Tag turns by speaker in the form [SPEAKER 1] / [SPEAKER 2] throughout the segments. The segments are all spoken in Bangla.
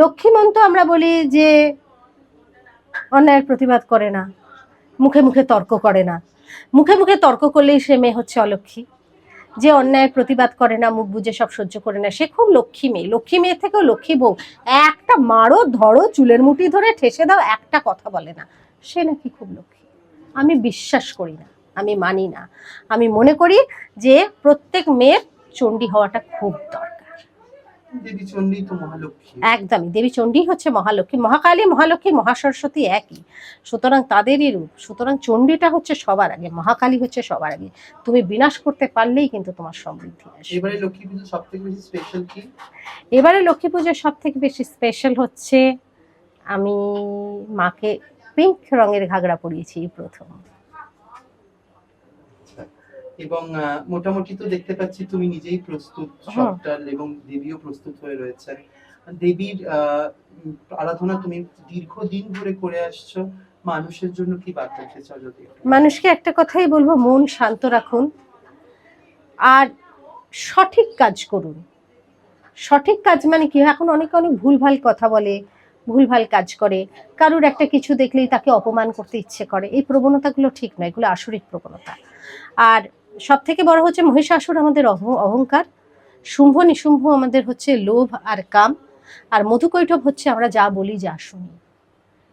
[SPEAKER 1] লক্ষ্মীমন তো আমরা বলি যে অন্যায়ের প্রতিবাদ করে না, মুখে মুখে তর্ক করে না। মুখে মুখে তর্ক করলেই সে মেয়ে হচ্ছে অলক্ষ্মী। যে অন্যায়ের প্রতিবাদ করে না, মুখ বুঝে সব সহ্য করে না, সে খুব লক্ষ্মী মেয়ে। লক্ষ্মী মেয়ে থেকেও লক্ষ্মী বউ। একটা মারো, ধরো, চুলের মুঠি ধরে ঠেসে দাও, একটা কথা বলে না। সে নাকি খুব লক্ষ্মী। আমি বিশ্বাস করি না, আমি মানি না। আমি মনে করি যে প্রত্যেক মেয়ের চণ্ডী হওয়াটা খুব দরকার।
[SPEAKER 2] দেবী চণ্ডী তো মহালক্ষ্মী।
[SPEAKER 1] একদমই দেবী চণ্ডী হচ্ছে মহালক্ষ্মী মহাকালী মহালক্ষ্মী মহাসরস্বতী একই। সুতরাং তাদেরই রূপ সুতরাং চণ্ডীটা হচ্ছে সবার আগে মহাকালী হচ্ছে সবার আগে। তুমি বিনাশ করতে পারলেই কিন্তু তোমার সমৃদ্ধি আসবে।
[SPEAKER 2] এবারে লক্ষ্মী পুজো সব থেকে বেশি স্পেশাল কি?
[SPEAKER 1] এবারে লক্ষ্মী পুজোর সব থেকে বেশি স্পেশাল হচ্ছে আমি মাকে পিঙ্ক রঙের ঘাগরা পরিয়েছি প্রথম।
[SPEAKER 2] এবং মোটামুটি তো দেখতে পাচ্ছি তুমি নিজেই প্রস্তুত
[SPEAKER 1] হ্যাঁ।
[SPEAKER 2] সবটা এবং দেবীও প্রস্তুত হয়ে রয়েছে দেবীর আরাধনা তুমি দীর্ঘদিন ধরে করে আসছো মানুষের জন্য কি বার্তা দিতে চাও যদি
[SPEAKER 1] মানুষকে একটা কথাই বলব মন শান্ত রাখুন আর সঠিক কাজ করুন। সঠিক কাজ মানে কি এখন অনেকে অনেক ভুলভাল কথা বলে ভুলভাল কাজ করে কারুর একটা কিছু দেখলেই তাকে অপমান করতে ইচ্ছে করে। এই প্রবণতাগুলো ঠিক নয় এগুলো আসরিক প্রবণতা। আর সব থেকে বড় হচ্ছে মহিষাসুর আমাদের অহ- অহংকার। শুম্ভ নিশুম্ভ আমাদের হচ্ছে লোভ আর কাম। আর মধুকৈঠব হচ্ছে আমরা যা বলি, যা শুনি।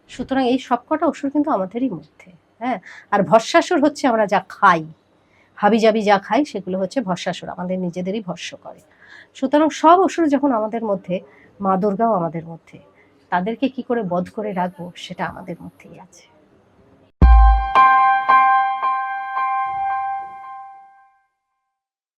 [SPEAKER 1] সুতরাং এই সবকটা অসুর কিন্তু আমাদেরই মধ্যে হ্যাঁ? আর ভস্মাসুর হচ্ছে আমরা যা খাই, হাবিজাবি যা খাই, সেগুলো হচ্ছে ভস্মাসুর, আমাদের নিজেদেরই ভস্য করে। সুতরাং সব অসুর যখন আমাদের মধ্যে, মা দুর্গাও আমাদের মধ্যে, তাদেরকে কি করে বধ করে রাখব, সেটা আমাদের মধ্যেই আছে।